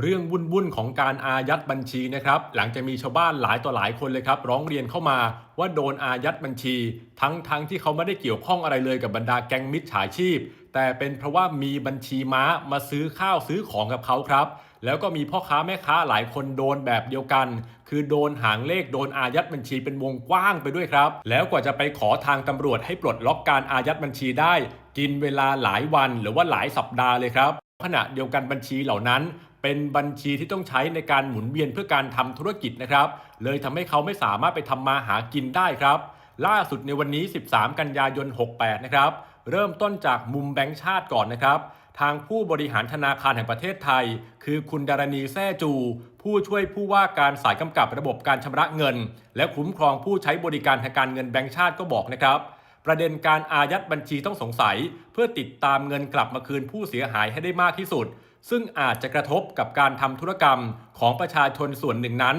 เรื่องวุ่นๆของการอายัดบัญชีนะครับ หลังจากมีชาวบ้านหลายต่อหลายคนเลยครับ ร้องเรียนเข้ามาว่าโดนอายัดบัญชี ทั้งๆทที่เขาไม่ได้เกี่ยวข้องอะไรเลยกับบรรดาแก๊งมิจฉาชีพ แต่เป็นเพราะว่ามีบัญชีม้ามาซื้อข้าวซื้อของกับเขาครับ แล้วก็มีพ่อค้าแม่ค้าหลายคนโดนแบบเดียวกัน คือโดนหางเลขโดนอายัดบัญชีเป็นวงกว้างไปด้วยครับ แล้วกว่าจะไปขอทางตำรวจให้ปลดล็อกการอายัดบัญชีได้ กินเวลาหลายวันหรือว่าหลายสัปดาห์เลยครับขณะเดียวกันบัญชีเหล่านั้น เป็นบัญชีที่ต้องใช้ในการหมุนเวียนเพื่อการทำธุรกิจนะครับ เลยทำให้เขาไม่สามารถไปทำมาหากินได้ครับ ล่าสุดในวันนี้ 13 กันยายน 68 นะครับ เริ่มต้นจากมุมแบงก์ชาติก่อนนะครับทางผู้บริหารธนาคารแห่งประเทศไทย คือคุณดารณีแซ่จู ผู้ช่วยผู้ว่าการสายกำกับระบบการชำระเงิน และคุ้มครองผู้ใช้บริการทางการเงินแบงก์ชาติก็บอกนะครับ ประเด็นการอายัดบัญชีต้องสงสัย เพื่อติดตามเงินกลับมาคืนผู้เสียหายให้ได้มากที่สุด ซึ่งอาจจะกระทบกับการทำธุรกรรมของประชาชนส่วนหนึ่งนั้น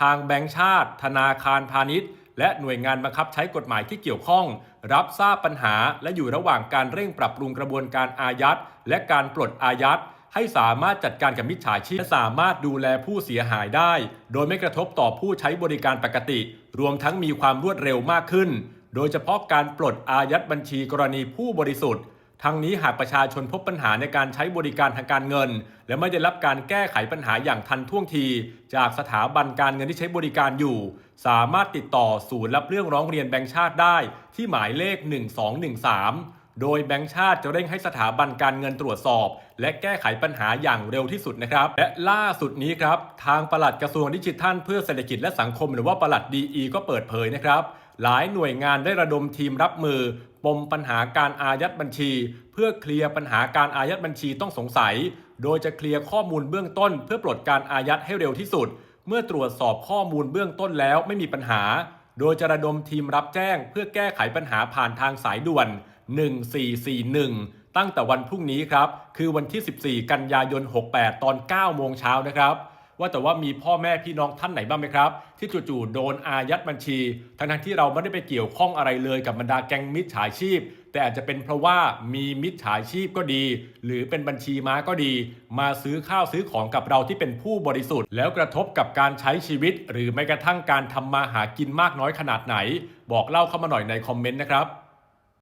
ทางแบงก์ชาติ ธนาคารพาณิชย์ และหน่วยงานบังคับใช้กฎหมายที่เกี่ยวข้อง รับทราบปัญหาและอยู่ระหว่างการเร่งปรับปรุงกระบวนการอายัดและการปลดอายัดให้สามารถจัดการกับมิจฉาชีพและสามารถดูแลผู้เสียหายได้ โดยไม่กระทบต่อผู้ใช้บริการปกติ รวมทั้งมีความรวดเร็วมากขึ้น โดยเฉพาะการปลดอายัดบัญชีกรณีผู้บริสุทธิ์ ทั้งนี้หากประชาชนพบปัญหาในการใช้บริการทางการเงิน และไม่ได้รับการแก้ไขปัญหาอย่างทันท่วงที จากสถาบันการเงินที่ใช้บริการอยู่ สามารถติดต่อศูนย์รับเรื่องร้องเรียนแบงก์ชาติได้ ที่หมายเลข 1213 โดยแบงก์ชาติจะเร่งให้สถาบันการเงินตรวจสอบ และแก้ไขปัญหาอย่างเร็วที่สุดนะครับ และล่าสุดนี้ครับทางปลัดกระทรวงดิจิทัล เพื่อเศรษฐกิจและสังคมหรือว่าปลัดดีก็เปิดเผยนะครับหลายหน่วยงานได้ระดมทีมรับมือ ปมปัญหาการอายัดบัญชี เพื่อเคลียร์ปัญหาการอายัดบัญชีต้องสงสัย โดยจะเคลียร์ข้อมูลเบื้องต้น เพื่อปลดการอายัดให้เร็วที่สุด เมื่อตรวจสอบข้อมูลเบื้องต้นแล้วไม่มีปัญหา โดยจะระดมทีมรับแจ้ง เพื่อแก้ไขปัญหาผ่านทางสายด่วน 1441 ตั้งแต่วันพรุ่งนี้ครับ คือวันที่ 14 กันยายน 68 ตอน 9 โมงเช้านะครับ ว่าแต่ว่ามีพ่อแม่พี่น้องท่านไหนบ้างไหมครับ ที่จู่ๆโดนอายัดบัญชี ทั้งๆที่เราไม่ได้ไปเกี่ยวข้องอะไรเลยกับบรรดาแก๊งมิจฉาชีพ แต่อาจจะเป็นเพราะว่ามีมิจฉาชีพก็ดี หรือเป็นบัญชีม้าก็ดี มาซื้อข้าวซื้อของกับเราที่เป็นผู้บริสุทธิ์ แล้วกระทบกับการใช้ชีวิต หรือแม้กระทั่งการทำมาหากินมากน้อยขนาดไหน บอกเล่าเข้ามาหน่อยในคอมเมนต์นะครับ